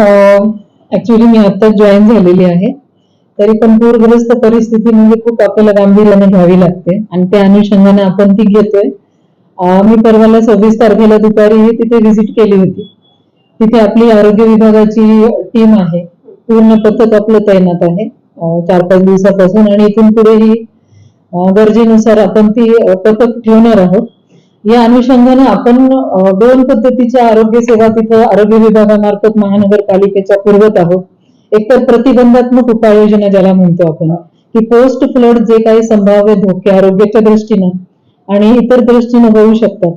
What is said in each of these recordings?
Actually मी आता join झालेली आहे. तरी पण पूरग्रस्त परिस्थिती म्हणजे खूप आपल्याला गांभीर्याने घ्यावी लागते. आणि त्या अनुषंगाने आपण ती घेतोय. मी परवाला सव्वीस तारखेला दुपारी तिथे व्हिजिट केली होती. तिथे आपली आरोग्य विभागाची टीम आहे. पूर्ण पथक आपलं तैनात आहे. चार पाच दिवसापासून. आणि इथून पुढेही गरजेनुसार आपण ती पथक ठेवणार आहोत. या अनुषंगाने आपण दोन पद्धतीच्या आरोग्य सेवा तिथं आरोग्य विभागामार्फत महानगरपालिकेच्या पुरवत आहोत. एक तर प्रतिबंधात्मक उपाययोजना ज्याला म्हणतो आपण की पोस्ट फ्लड जे काही संभाव्य धोके आरोग्याच्या दृष्टीनं आणि इतर दृष्टीनं होऊ शकतात.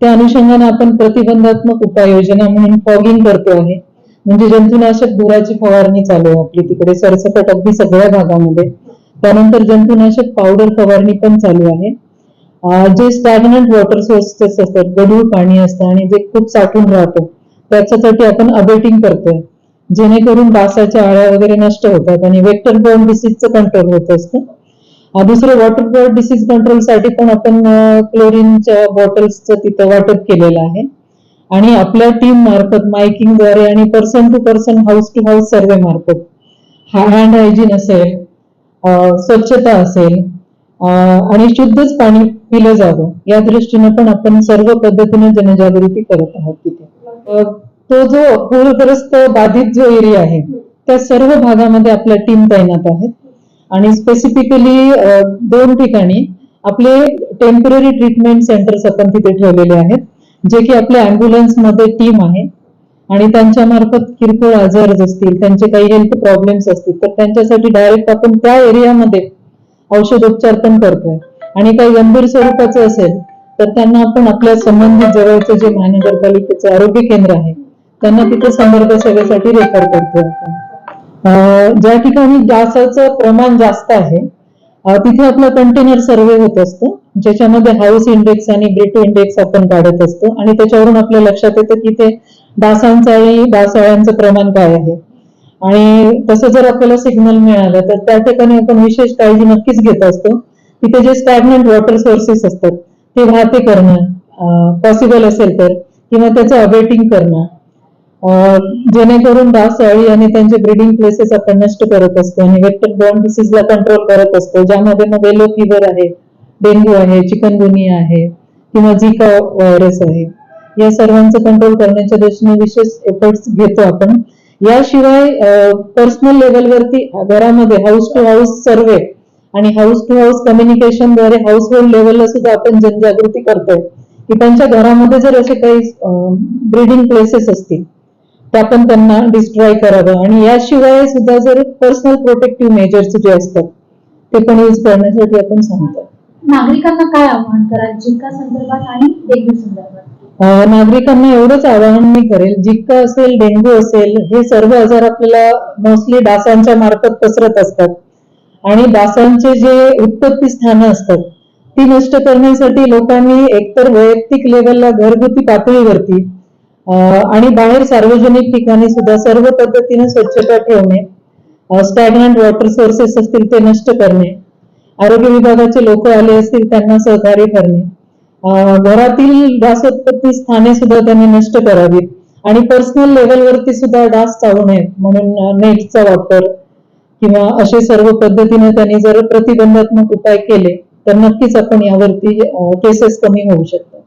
त्या अनुषंगाने आपण प्रतिबंधात्मक उपाययोजना म्हणून फॉगिंग करतो आहे. म्हणजे जंतुनाशक धुराची फवारणी चालू आहे आपली तिकडे सरसकट अगदी सगळ्या भागामध्ये. त्यानंतर जंतुनाशक पावडर फवारणी पण चालू आहे. जे स्टॅग्नंट वॉटर सोर्सेस असतात गढूळ पाणी असतं आणि जे खूप साठून राहतं त्याच्यासाठी आपण अबेटिंग करतोय. जेणेकरून डासाच्या आळ्या वगैरे नष्ट होतात आणि वेक्टर बॉर्न डिसीजचं कंट्रोल होत असतं. दुसरं वॉटर बॉर्न डिसीज कंट्रोलसाठी पण आपण क्लोरीनच्या बॉटल्सचं तिथं वाटप केलेलं आहे. आणि आपल्या टीम मार्फत मायकिंगद्वारे आणि person to person house to house survey मार्फत हँड हायजीन असेल स्वच्छता असेल आणि शुद्धच पाणी पिलं जावं. या दृष्टीने पण आपण सर्व पद्धतीने जनजागृती करत आहोत तिथे. तो जो पूरग्रस्त बाधित जो एरिया आहे त्या सर्व भागामध्ये आपल्या टीम तैनात आहेत. आणि स्पेसिफिकली दोन ठिकाणी आपले टेंपररी ट्रीटमेंट सेंटर्स आपण तिथे ठेवलेले आहेत जे की आपल्या अँब्युलन्समध्ये टीम आहे. आणि त्यांच्या मार्फत किरकोळ आजार असतील त्यांचे काही हेल्थ प्रॉब्लेम्स असतील तर त्यांच्यासाठी डायरेक्ट आपण त्या एरियामध्ये औषधोपचार पण करतोय. आणि काही गंभीर स्वरूपाचं असेल तर त्यांना आपण आपल्या संबंधित जवळचं जे महानगरपालिकेचं आरोग्य केंद्र आहे त्यांना तिथे संदर्भ सेवेसाठी रेफर करतोय आपण. अं, ज्या ठिकाणी डासाचं प्रमाण जास्त आहे तिथे आपला कंटेनर सर्वे होत असतो ज्याच्यामध्ये हाऊस इंडेक्स आणि ब्रिट इंडेक्स आपण काढत असतो. आणि त्याच्यावरून आपल्या लक्षात येतं की ते डासांचं आणि डासाळ्यांचं प्रमाण काय आहे. आणि तसं जर आपल्याला सिग्नल मिळालं तर त्या ठिकाणी आपण विशेष काळजी नक्कीच घेत असतो. तिथे जे स्टॅग्नंट वॉटर सोर्सेस असतात ते वाहते करणं पॉसिबल असेल तर किंवा त्याचं अबेटिंग करणं. जेणेकरून डास अळी आणि त्यांचे ब्रिडिंग प्लेसेस आपण नष्ट करत असतो आणि वेक्टर बॉर्न डिसीजला कंट्रोल करत असतो ज्यामध्ये मग येलो फिवर आहे डेंग्यू आहे चिकनगुनिया आहे किंवा झिका व्हायरस आहे. या सर्वांचं कंट्रोल करण्याच्या दृष्टीने विशेष एफर्ट्स घेतो आपण. याशिवाय पर्सनल लेवलवरती घरामध्ये हाऊस टू हाऊस सर्वे आणि हाऊस टू हाऊस कम्युनिकेशनद्वारे हाऊस होल्ड लेवलला सुद्धा आपण जनजागृती करतोय. की त्यांच्या घरामध्ये जर असे काही ब्रीडिंग प्लेसेस असतील ते आपण त्यांना डिस्ट्रॉय करावं. आणि याशिवाय सुद्धा जर पर्सनल प्रोटेक्टिव्ह मेजर्स जे असतात ते पण यूज करण्यासाठी आपण सांगतो नागरिकांना काय आव्हान कराल? जिल्का संदर्भात आणि डेंग्यू संदर्भात? नागरिकांना एवढंच आवाहन मी करेल जिक्का असेल डेंग्यू असेल हे सर्व आजार आपल्याला मोस्टली डासांच्या मार्फत पसरत असतात. आणि डासांचे जे उत्पत्ती स्थानं असतात ती नष्ट करण्यासाठी लोकांनी एकतर वैयक्तिक लेवलला घरगुती पातळीवरती आणि बाहेर सार्वजनिक ठिकाणी सुद्धा सर्व पद्धतीने स्वच्छता ठेवणे स्टॅग्नंट वॉटर सोर्सेस असतील ते नष्ट करणे आरोग्य विभागाचे लोक आले असतील त्यांना सहकार्य करणे घरातील डासोत्पत्ती स्थाने सुद्धा त्यांनी नष्ट करावीत. आणि पर्सनल लेवलवरती सुद्धा डास चालू नयेत म्हणून नेटचा वापर किंवा असे सर्व पद्धतीने त्यांनी जर प्रतिबंधात्मक उपाय केले तर नक्कीच आपण यावरती केसेस कमी होऊ शकतात.